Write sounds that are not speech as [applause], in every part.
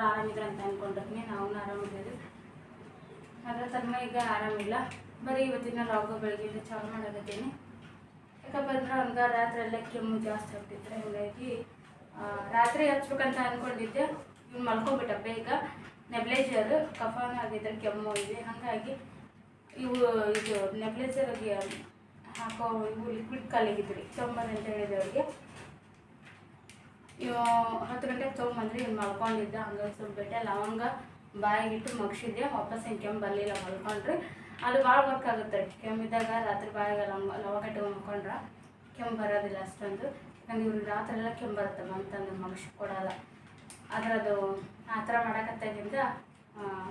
ಎಲ್ಲರೂ ಆರಾಮಿದ್ರು ಅಂತ ಅನ್ಕೊಂಡ್ರೆ ನಾವು ಆರಾಮಿದ್ದೀವಿ ಆದರೆ ತಮ್ಮ ಈಗ ಆರಾಮಿಲ್ಲ ಬರೀ ಇವತ್ತಿನ ಲಾಗು ಬೆಳಗ್ಗೆಯಿಂದ ಚಾಲು ಮಾಡಕತ್ತೀನಿ ಯಾಕಪ್ಪ ಅಂದ್ರೆ ಹಂಗ ರಾತ್ರಿ ಎಲ್ಲ ಕೆಮ್ಮು ಜಾಸ್ತಿ ಆಗ್ತಿದ್ರೆ ಹೀಗಾಗಿ ರಾತ್ರಿ ಹಚ್ಬೇಕಂತ ಅಂದ್ಕೊಂಡಿದ್ದೆ ಇವ್ನು ಮಲ್ಕೊಂಡ್ಬಿಟ್ಟ ಬೇಗ ನೆಬ್ಲೈಜರ್, ಕಫಾನ ಆಗಿದ್ರೆ ಕೆಮ್ಮು ಇದೆ. ಹಾಗಾಗಿ, ಇವು, ಇದು, ನೆಬ್ಲೈಜರ್ಗೆ ಹಾಕೋ ಇವು ಲಿಕ್ವಿಡ್ ಕಾಲಿಗಿದ್ರಿ ತೊಂಬಂದು ಅಂತ ಹೇಳಿದೆ ಅವ್ರಿಗೆ ಇವ ಹತ್ತು ಗಂಟೆಗೆ ತೊಗೊಂಬಂದ್ರಿ ಇವ್ನು ಮಲ್ಕೊಂಡಿದ್ದ. ಹಂಗಾಗಿ ಸ್ವಲ್ಪ ಬೆಟ್ಟೆ, ಲವಂಗ ಬಾಯಿಗಿಟ್ಟು ಮಗ್ಸಿದ್ದೆ, ವಾಪಸ್ ಹಿಂಗೆ ಕೆಮ್ಮು ಬರಲಿಲ್ಲ ಮಲ್ಕೊಂಡ್ರಿ ಅದು ಭಾಳ ವರ್ಕ್ ಆಗುತ್ತೆ. ಕೆಮ್ಮಿದ್ದಾಗ ರಾತ್ರಿ ಬಾಯಿಗೆ ಲವಂಗ ಲವಂಗ ಇಟ್ಕೊಂಡು ಮಲ್ಕೊಂಡ್ರೆ ಕೆಮ್ಮು ಬರೋದಿಲ್ಲ ಅಷ್ಟೊಂದು. ನಾನು ಇವ್ರಿಗೆ ರಾತ್ರಿ ಎಲ್ಲ ಕೆಮ್ಮು ಬರುತ್ತೆ ಬಂತಂದು ಮಗ್ಸಿ ಕೊಡಲ್ಲ. ಆದ್ರೆ ಅದು ಆ ಥರ ಮಾಡಕತ್ತಾಗಿಂದ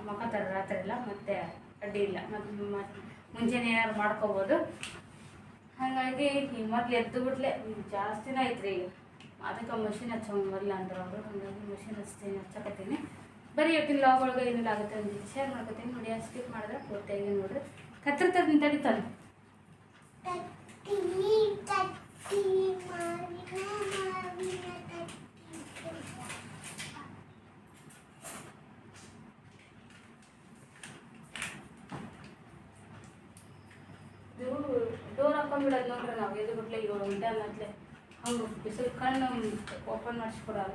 ಮಕ್ಕೊಂತಾರೆ ರಾತ್ರಿ ಎಲ್ಲ ಮತ್ತೆ ಅಡ್ಡಿ ಇಲ್ಲ. ಮತ್ತು ಮುಂಜಾನೆ ಏನಾದ್ರು ಮಾಡ್ಕೋಬೋದು. ಹಾಗಾಗಿ ಈ ಮೊದ್ಲು ಎದ್ದು ಬಿಟ್ಲೆ, ಜಾಸ್ತಿನ ಐತ್ರಿ ಈಗ ಅದಕ್ಕೆ ಮಷಿನ್ ಹಚ್ಚಂಗಿಲ್ಲ ಅಂದ್ರೆ ಅವರು. ಹಾಗಾಗಿ ಮಷಿನ್ ಹಚ್ತೀನಿ ಹಚ್ಚಕತ್ತೀನಿ. ಬರೀ ಇವತ್ತಿನ ಲಾಗ್ ಒಳಗೆ ಏನಿಲ್ಲ ಆಗುತ್ತೆ ಅಂತ ಶೇರ್ ಮಾಡ್ಕೊತೀನಿ. ನೋಡಿ ಸ್ಕಿಪ್ ಮಾಡಿದ್ರೆ ಪೂರ್ತಿಯಾಗಿ ನೋಡ್ರಿ. ಮಾವಿನ ತತ್ತಿ ಇದು ಡೋರ್ ಹಾಕೊಂಡ್ಬಿಡೋದು ನೋಡ್ರಿ ನಾವು. ಎದು ಬಿಟ್ಲೆ ಈಗ ಉಂಟೆ ಅನ್ನತ್ಲೆ ಹಂಗೆ ಬಿಸಿಲು ಕಣ್ಣು ಓಪನ್ ಮಾಡಿಸ್ಕೊಡಲ್ಲ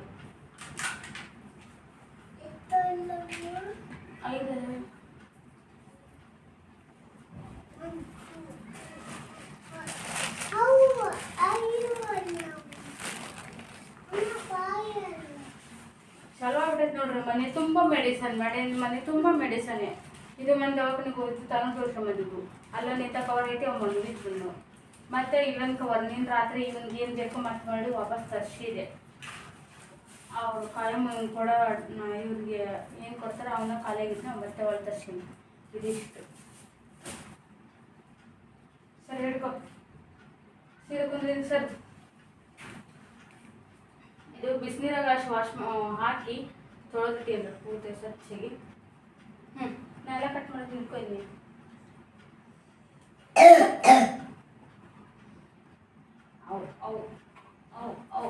ಚಲೋ ಆಗ್ಬಿಟ್ಟೈತೆ ನೋಡ್ರಿ, ಮನೆ ತುಂಬ ಮೆಡಿಸನ್ ಮನೆ ಮನೆ ತುಂಬ ಮೆಡಿಸನ್ನೇ ಇದು ಮನೆ ದವಾಖಾನೆಗೆ ಹೋಯ್ತು ತಗೊಂಡು ತೋರ್ಸ್ಕೊಂಬಂದಿದ್ದು ಅಲ್ಲ ನಿಂತ ಕವರ್ ಐತಿ ಬಂದು ಮನ್ವಿದ್ವು ಮತ್ತೆ ಇವನ್ ಒಂದಿನ ರಾತ್ರಿ ಇವನ್ಗೆ ಏನು ಬೇಕು ಮತ್ತೆ ಮಾಡಿ ವಾಪಸ್ ತರಿಸಿದೆ. ಅವ್ರು ಕಾಯಂ ಕೊಡ ಇವ್ರಿಗೆ ಏನು ಕೊಡ್ತಾರೆ ಅವನ್ನ ಖಾಲಿಯಾಗಿದ್ದು ಮತ್ತೆ ಒಳ ತರ್ಸಿನಿ. ಇದಿಷ್ಟು. ಸರ್ ಹಿಡ್ಕೊ ಸೀರೆ ಸರ್. ಇದು ಬಿಸಿನೀರಾಗ ಅಷ್ಟು ವಾಶ್ ಹಾಕಿ ತೊಳೆದಿಟ್ಟಿಲ್ಲ ಪೂರ್ತಿ ಸ್ವಚ್ಛಗೆ ಹ್ಞೂ ನಾ ಎಲ್ಲ ಕಟ್ ಮಾಡಿ ತಿನ್ಕೊ ಇಲ್ಲಿ ಅವು ಅವು ಅವು ಅವು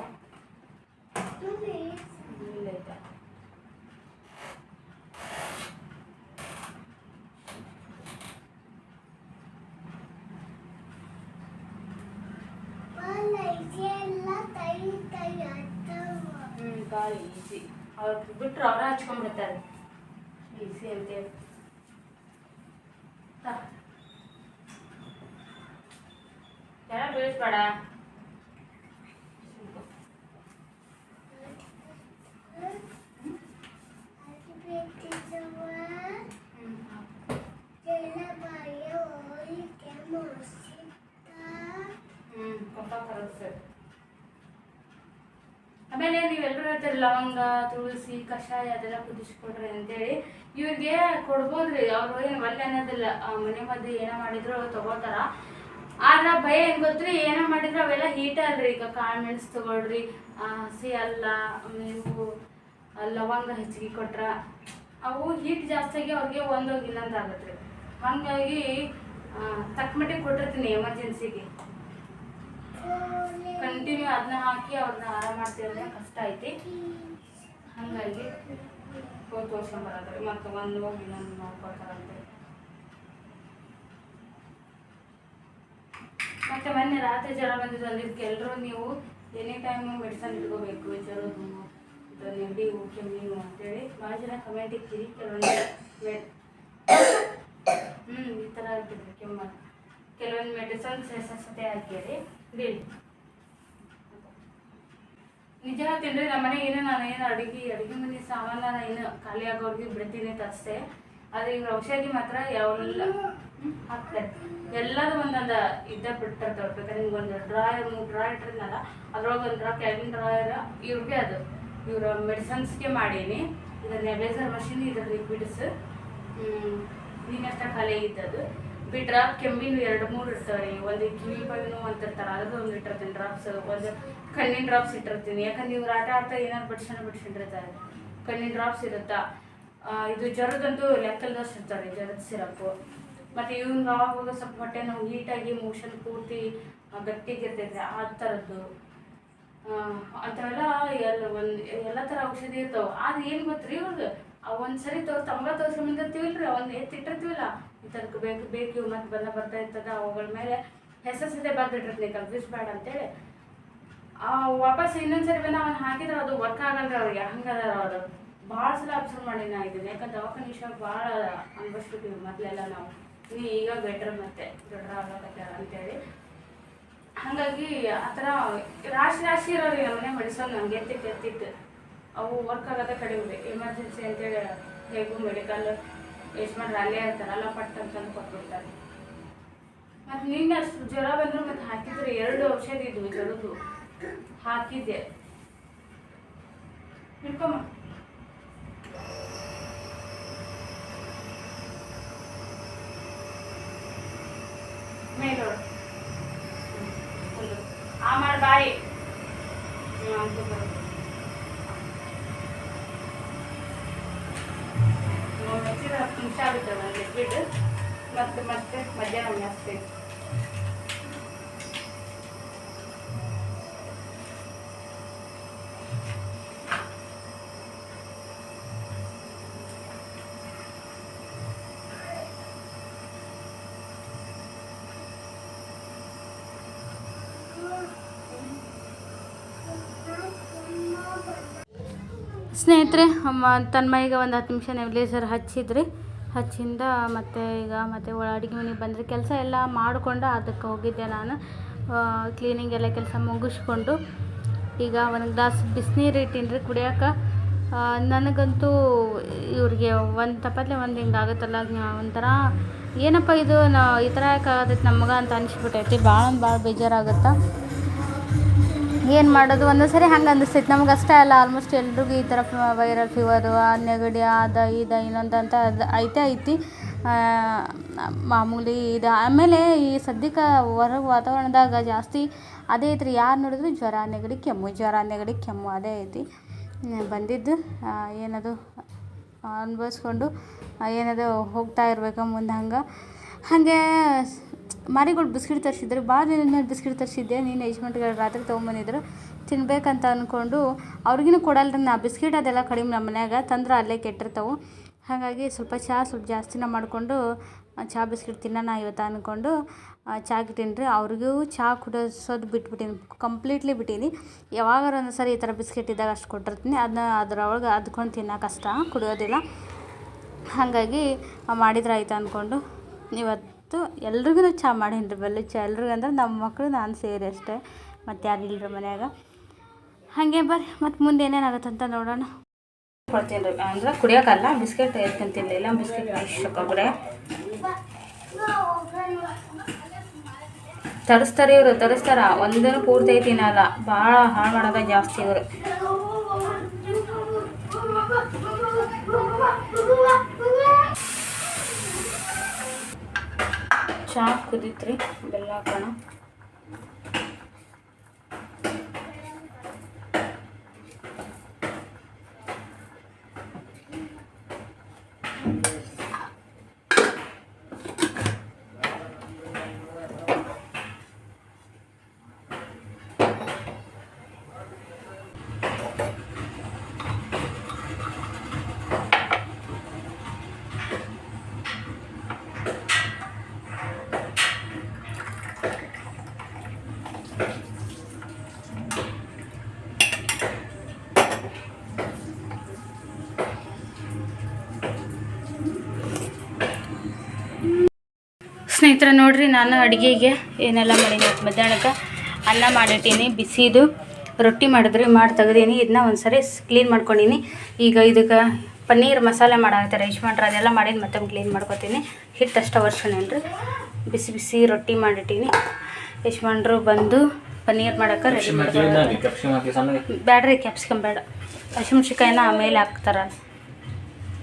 ಮಮ್ಮಿ ಇಲ್ಲ ಆಯ್ತಾ ಬಾಲ ಇದೆಲ್ಲ ತೈ ತೈ ಅತ್ತವ ಹ್ಞೂ ಗಾಳಿ ಈಸಿ ಅವ್ರು ಬಿಟ್ರು ಅವರ ಹಚ್ಕೊಂಡ್ಬಿಡ್ತಾರೆ ಈಸಿ ಅಂತೇಳಿ ತಾ. ಜನ ಬೀಳಿಸ್ಬೇಡ ಅದು ಬೇಕಿದ್ದವ ಹ್ಞೂ ಜಲಬಾಯ ಹೋಲಿಕೆ ಮೋಸಿತ ಹ್ಞೂ ಕಪ್ಪ ಕರಗ್ತದೆ ಆಮೇಲೆ ನೀವೆಲ್ಲರೂ ಲವಂಗ, ತುಳಸಿ, ಕಷಾಯ ಅದೆಲ್ಲ ಕುದಿಸ್ಕೊಡ್ರಿ ಅಂತೇಳಿ ಇವ್ರಿಗೆ ಕೊಡ್ಬೋದ್ರಿ. ಅವ್ರು ಏನು ಒಳ್ಳೆ ಅನ್ನೋದಿಲ್ಲ. ಮನೆ ಮದ್ದು ಏನೋ ಮಾಡಿದ್ರು ಅವ್ರು ತಗೋತಾರ. ಆದ್ರೆ ಭಯ ಏನು ಗೊತ್ತ್ರಿ? ಏನೋ ಮಾಡಿದ್ರೆ ಅವೆಲ್ಲ ಹೀಟ್ ಅಲ್ರಿ. ಈಗ ಕಾಳು ಮೆಣಸು ತಗೊಳ್ರಿ ಹಸಿ ಅಲ್ಲ, ನೀವು ಲವಂಗ ಹೆಚ್ಚಿಗೆ ಕೊಟ್ರ ಅವು ಹೀಟ್ ಜಾಸ್ತಿಯಾಗಿ ಅವ್ರಿಗೆ ಒಂದೋಗಿ ಇನ್ನೊಂದು ಆಗತ್ತೆ ರೀ. ಹಾಗಾಗಿ ತಕ್ಕ ಮಟ್ಟಿಗೆ ಕೊಟ್ಟಿರ್ತೀನಿ ಎಮರ್ಜೆನ್ಸಿಗೆ ಅದನ್ನ ಹಾಕಿ ಅವ್ರನ್ನ ಆರಾಮ ಮಾಡ್ತಿದ್ರೆ ಕಷ್ಟ ಐತಿ. ಹಾಗಾಗಿ ಹೋಗಿ ತೋರ್ಸ್ಕೊಂಬರೋದ್ರಿ ಮತ್ತು ಒಂದು ಹೋಗಿ ಇನ್ನೊಂದು ನೋಡ್ಕೊಳ್ತಾರಂತೆ ಮತ್ತು ಮೊನ್ನೆ ರಾತ್ರಿ ಜ್ವರ ಬಂದಿದ್ದು ಅಂದಿದ್ದಕ್ಕೆ ಎಲ್ಲರೂ ನೀವು ಎನಿ ಟೈಮು ಮೆಡಿಸನ್ ಇಟ್ಕೋಬೇಕು, ಜ್ವರದ್ದು ನೆಗಡಿ ಕೆಮ್ಮಿನು ಅಂತೇಳಿ. ಭಾಳ ಜನ ಕಮೆಂಟ್ ಇಕ್ಕಿರಿ, ಕೆಲವೊಂದು ಹ್ಞೂ ಈ ಥರ ಆಗ್ತಿದ್ರಿ ಕೆಮ್ಮ. ಕೆಲವೊಂದು ಮೆಡಿಸನ್ಸ್ ಸತೆ ಹಾಕಿರಿ ಬಿಡಿ ನಿಜ ತಿಂದ್ರೆ ನಮ್ಮ ಮನೆಗೆ ಏನು ನಾನು ಏನು ಅಡುಗೆ ಅಡುಗೆ ಮನೆ ಸಾಮಾನು ನಾನು ಏನು ಖಾಲಿ ಆಗೋರ್ಗೆ ಬಿಡ್ತೀನಿ ತರಿಸ್ದೆ. ಆದರೆ ಈಗ ಔಷಧಿ ಮಾತ್ರ ಯಾವೆಲ್ಲ ಹಾಕ್ತಾರೆ. ಎಲ್ಲದೂ ಒಂದೊಂದು ಇದ್ದ ಬಿಟ್ಟಿರ್ತಾವೆ ಬೇಕಾದ್ರೆ ನಿಮ್ಗೆ ಒಂದು ಡ್ರಾಯರ್, ಮೂರು ಡ್ರಾ ಇಟ್ಟಿರ್ನಲ್ಲ ಅದ್ರೊಳಗೆ ಒಂದು ಡ್ರಾ ಕ್ಯಾಬಿನ್ ಡ್ರಾಯರ್, ಇವ್ರಿಗೆ ಅದು. ಇವರ ಮೆಡಿಸನ್ಸ್ಗೆ ಮಾಡೀನಿ. ಇದು ನೆಬಲೈಸರ್ ಮಷಿನ್ ಇದು ಲಿಕ್ವಿಡ್ಸ್ ನೀನಷ್ಟ ಖಾಲಿ ಆಗಿದ್ದದು ಬಿಟ್ರ ಕೆಮ್ಮಿನ ಎರಡು ಮೂರು ಇರ್ತಾವೆ ಒಂದು ಕಿವಿ ಬಾಯಿನೂ ಅಂತ ಇರ್ತಾರೆ ಅದ್ರದ್ದು ಒಂದು ಇಟ್ಟಿರ್ತೀನಿ ಡ್ರಾಪ್ಸ್ ಒಂದು ಕಣ್ಣಿನ ಡ್ರಾಪ್ಸ್ ಇಟ್ಟಿರ್ತೀನಿ. ಯಾಕಂದ್ರೆ ಇವ್ರು ಆಟ ಆಡ್ತಾ ಏನಾರು ಬಿಡ್ಸೋಣ ಬಡ್ಸ್ಕೊಂಡಿರ್ತಾರೆ ಕಣ್ಣಿನ ಡ್ರಾಪ್ಸ್ ಇರುತ್ತಾ? ಇದು ಜ್ವರದಂತೂ ಲೆಕ್ಕಲ್ದಷ್ಟು ಇರ್ತಾರೆ ಜ್ವರದ ಸಿರಪ್ಪು ಮತ್ತು ಇವ್ನಿಗೆ ಆವಾಗ ಸ್ವಲ್ಪ ಹೊಟ್ಟೆ ನಾವು ನೀಟಾಗಿ ಮೋಷನ್ ಪೂರ್ತಿ ಆ, ಗಟ್ಟಿಗಿರ್ತೈತೆ ಆ ಥರದ್ದು ಅಂಥವೆಲ್ಲ ಎಲ್ಲ ಒಂದು ಎಲ್ಲ ಥರ ಔಷಧಿ ಇರ್ತಾವೆ. ಆದ್ರೆ ಏನು ಗೊತ್ತು ರೀ ಅವು ಒಂದು ಸರಿ ತೋರ್ ತಮ್ಗ ತೋರ್ಸ್ಕೊಂಬಂದಿರ್ತೀವಲ್ರಿ ಅವ್ನು ಎತ್ತಿಟ್ಟಿರ್ತೀವಲ್ಲ ಇಂಥದಕ್ಕೆ ಬೇಕು ಬೇಕು ಇವು ಮತ್ತೆ ಬಂದ ಬರ್ತಾ ಇರ್ತದ, ಅವುಗಳ ಮೇಲೆ ಹೆಸರು ಸತೆ ಬರ್ದಿಟ್ಟಿರ್ತೀನಿ ಕಲ್ಪಿಸ್ಬೇಡ ಅಂತೇಳಿ. ಆ ವಾಪಸ್ ಇನ್ನೊಂದ್ಸರಿ ಬಂದ ಅವ್ನು ಹಾಕಿದ್ರೆ, ಅದು ವರ್ಕ್ ಆಗಲ್ರಿ ಅವ್ರಿಗೆ, ಹಂಗದ ಅವರು. ಭಾಳ ಸಲ ಅಬ್ಸರ್ವ್ ಮಾಡಿ ನಾ ಇದನ್ನ ಯಾಕಂದ್ರೆ ದವಾಖಾನೆ ವಿಷಯ ಭಾಳ ಅನ್ಭವಿಸ್ಬಿಟ್ಟಿವಿ ಮೊದಲೆಲ್ಲ ನಾವು. ನೀ ಈಗ ಬೆಟ್ರ್ ಮತ್ತೆ ದೊಡ್ಡ ಆಗ್ಲಕತ್ಯಾರ ಅಂತೇಳಿ. ಹಾಗಾಗಿ ಆ ಥರ ರಾಶಿ ರಾಶಿ ಇರೋರಿ ನಮ್ಮನೆ ಮಡಿಸೋದು ನಮ್ಗೆ ಎತ್ತಿಟ್ಟು ಎತ್ತಿಟ್ಟು ಅವು ವರ್ಕ್ ಆಗೋದೆ ಕಡಿಮೆ ಎಮರ್ಜೆನ್ಸಿ ಅಂತೇಳಿ ಹೇಗೂ ಮೆಡಿಕಲ್ ಯಜಮಾನ್ರು ಅಲ್ಲೇ ಇರ್ತಾರಲ್ಲ ಪಟ್ ಅಂತಂದು ಕೊಟ್ಬಿಡ್ತಾರೆ. ಮತ್ತು ನಿನ್ನೆ ಅಷ್ಟು ಜ್ವರ ಬಂದರು ಮತ್ತು ಹಾಕಿದ್ರೆ ಎರಡು ಔಷಧಿ ಇದ್ವು ಜ್ವರದ್ದು. ಹಾಕಿದ್ದೆ ಹಿಡ್ಕೊಮ್ಮ ಮೇಲೋಡು ಆ ಮಾಡಿ ಬಾಯಿ. ಅಂತ ಬರೋದು. ನಾವು ಹಚ್ಚಿದ್ರೆ ಹತ್ತು ನಿಮಿಷ ಆಗುತ್ತೆ ಒಂದು ಲಿಕ್ವಿಡ್ ಮತ್ತೆ ಮತ್ತೆ ಮಧ್ಯಾಹ್ನ ಜಾಸ್ತಿ ಸ್ನೇಹಿತರೆ, ಅಮ್ಮ ತನ್ಮಯಿಗೆ ಒಂದು ಹತ್ತು ನಿಮಿಷ ನೆಬ್ಲೇಸರ್ ಹಚ್ಚಿದ್ರಿ. ಹಚ್ಚಿಂದ ಮತ್ತು ಈಗ ಮತ್ತು ಒಳ ಅಡುಗೆ ಮನೆಗೆ ಬಂದರೆ ಕೆಲಸ ಎಲ್ಲ ಮಾಡಿಕೊಂಡು ಅದಕ್ಕೆ ಹೋಗಿದ್ದೆ ನಾನು. ಕ್ಲೀನಿಂಗ್ ಎಲ್ಲ ಕೆಲಸ ಮುಗಿಸ್ಕೊಂಡು ಈಗ ಒಂದು ಗ್ಲಾಸ್ ಬಿಸಿನೀರು ಇಟ್ಟಿನ್ರಿ ಕುಡಿಯೋಕೆ. ನನಗಂತೂ ಇವ್ರಿಗೆ ಒಂದು ತಪ್ಪತ್ಲೆ ಒಂದು ಹಿಂಗೆ ಆಗುತ್ತಲ್ಲ, ಜ್ಞ- ಒಂಥರ ಏನಪ್ಪ ಇದು, ನಾ, ಈ ಥರ ಯಾಕೆ ಆಗತ್ತೆ ನಮ್ಗೆ ಅಂತ ಅನಿಸ್ಬಿಟ್ಟೈತಿ ಭಾಳ ಭಾಳ ಬೇಜಾರಾಗುತ್ತೆ? ಏನು ಮಾಡೋದು? ಒಂದೊಂದು ಸರಿ ಹಂಗೆ ಅನಿಸ್ತೈತೆ ನಮ್ಗೆ ಅಷ್ಟೇ ಅಲ್ಲ ಆಲ್ಮೋಸ್ಟ್ ಎಲ್ರಿಗೂ ಈ ಥರ ವೈರಲ್ ಫೀವರು ನೆಗಡಿ ಅದ ಇದ ಇನ್ನೊಂದು ಅಂತ ಅದು ಐತೆ ಐತಿ. ಆ, ಮಾಮೂಲಿ ಇದು. ಆಮೇಲೆ ಈ ಸದ್ಯಕ್ಕೆ ಹೊರಗೆ ವಾತಾವರಣದಾಗ ಜಾಸ್ತಿ ಅದೇ ಐತ್ರಿ. ಯಾರು ನೋಡಿದ್ರು ಜ್ವರ ನೆಗಡಿ ಕೆಮ್ಮು ಜ್ವರ ನೆಗಡಿ ಕೆಮ್ಮು ಅದೇ ಐತಿ. ಬಂದಿದ್ದು ಆ, ಏನದು ಅನ್ಭವಿಸ್ಕೊಂಡು ಆ, ಏನದು ಹೋಗ್ತಾ ಇರಬೇಕು ಮುಂದೆ ಹಂಗೆ. ಹಾಗೆ ಮಾರಿಗಳು ಬಿಸ್ಕಿಟ್ ತರಿಸಿದ್ರು ಬಿಸ್ಕೆಟ್ ಮೇಲೆ ಬಿಸ್ಕಿಟ್ ತರಿಸಿದ್ದೆ, ನೀನು ಯಜಮಾನ್ಗಳು ರಾತ್ರಿ ತೊಗೊಂಬಂದಿದ್ರು, ತಿನ್ಬೇಕಂತ ಅಂದ್ಕೊಂಡು ಅವ್ರಿಗಿನೂ ಕೊಡಲ್ರಿ, ನಾ ಬಿಸ್ಕಿಟ್ ಅದೆಲ್ಲ ಕಡಿಮೆ ನಮ್ಮ ಮನ್ಯಾಗ, ತಂದ್ರೆ ಅಲ್ಲೇ ಕೆಟ್ಟಿರ್ತಾವೆ. ಹಾಗಾಗಿ ಸ್ವಲ್ಪ ಚಹಾ ಸ್ವಲ್ಪ ಜಾಸ್ತಿನ ಮಾಡಿಕೊಂಡು ಚಹಾ ಬಿಸ್ಕಿಟ್ ತಿನ್ನೋಣ ಇವತ್ತು ಅಂದ್ಕೊಂಡು ಚಹಾ ರೀ ಅವ್ರಿಗೂ ಚಹಾ ಕುಡಿಸೋದು ಬಿಟ್ಬಿಟ್ಟೀನಿ, ಕಂಪ್ಲೀಟ್ಲಿ ಬಿಟ್ಟೀನಿ. ಯಾವಾಗಾರ ಒಂದು ಸರಿ ಈ ಥರ ಬಿಸ್ಕಿಟ್ ಇದ್ದಾಗ ಅಷ್ಟು ಕೊಟ್ಟಿರ್ತೀನಿ. ಅದನ್ನ ಅದ್ರೊಳಗೆ ಅದ್ಕೊಂಡು ತಿನ್ನೋ ಕಷ್ಟ ಕುಡಿಯೋದಿಲ್ಲ. ಹಾಗಾಗಿ ಮಾಡಿದ್ರೆ ಆಯ್ತು ಅಂದ್ಕೊಂಡು ಇವತ್ತು ಎಲ್ರಿಗೂ ಚಹಾ ಮಾಡೀನಿ ರೀ ಬೆಲ್ಲ ಚಹಾ ಎಲ್ರಿಗೂ ಅಂದ್ರೆ ನಮ್ಮ ಮಕ್ಕಳು ನಾನು ಸೇರಿ ಅಷ್ಟೇ. ಮತ್ತು ಯಾರು ಇಲ್ಲರಿ ಮನ್ಯಾಗ? ಹಾಗೆ ಬರ್ರಿ, ಮತ್ತು ಮುಂದೆ ಏನೇನಾಗುತ್ತೆ ಅಂತ ನೋಡೋಣ. ಕೊಡ್ತೀನಿ ರೀ. ಅಂದ್ರೆ ಕುಡಿಯೋಕ್ಕಲ್ಲ ಬಿಸ್ಕೆಟ್ ಎತ್ಕೊಂಡು ಇಲ್ಲ, ಬಿಸ್ಕೆಟ್ ಕೂಡ ತರಿಸ್ತಾರೆ ಇವರು, ತರಿಸ್ತಾರ. ಒಂದೇನು ಪೂರ್ತಿ ತಿನ್ನಲ್ಲ ಭಾಳ ಹಾಳು ಮಾಡೋದ ಜಾಸ್ತಿ ಇವರು. ಚಹಾ ಕುದೀತ್ರಿ ಬೆಲ್ಲ ಹಾಕೋಣ. ಸ್ನೇಹಿತರೆ ನೋಡ್ರಿ ನಾನು ಅಡುಗೆಗೆ ಏನೆಲ್ಲ ಮಾಡೀನಿ. ಮಧ್ಯಾಹ್ನಕ್ಕೆ ಅನ್ನ ಮಾಡಿಟ್ಟೀನಿ ಬಿಸಿದು ರೊಟ್ಟಿ ಮಾಡಿದ್ರಿ ಮಾಡಿ ತೆಗ್ದೀನಿ. ಇದನ್ನ ಒಂದು ಸರಿ ಕ್ಲೀನ್ ಮಾಡ್ಕೊಂಡೀನಿ. ಈಗ ಇದಕ್ಕೆ ಪನ್ನೀರ್ ಮಸಾಲೆ ಮಾಡಾಕತ್ತಾರೆ ಯಶ್ವಂಟ್ರ ಅದೆಲ್ಲ ಮಾಡೀನಿ ಮತ್ತೊಮ್ಮೆ ಕ್ಲೀನ್ ಮಾಡ್ಕೊತೀನಿ. ಹಿಟ್ಟು ಅಷ್ಟು ವರ್ಷನೇನ್ರಿ. ಬಿಸಿ ಬಿಸಿ ರೊಟ್ಟಿ ಮಾಡಿಟ್ಟೀನಿ. ಯಶ್ವಂಟ್ರು ಬಂದು ಪನ್ನೀರ್ ಮಾಡೋಕೆ ರೆಡಿ ಮಾಡ್ತೀನಿ ಬ್ಯಾಡ್ರಿ ಕ್ಯಾಪ್ಸಿಕಮ್ ಬೇಡ. ಹಸಿಮೆಣ್ಸಿಕಾಯಿನ ಆಮೇಲೆ ಹಾಕ್ತಾರ.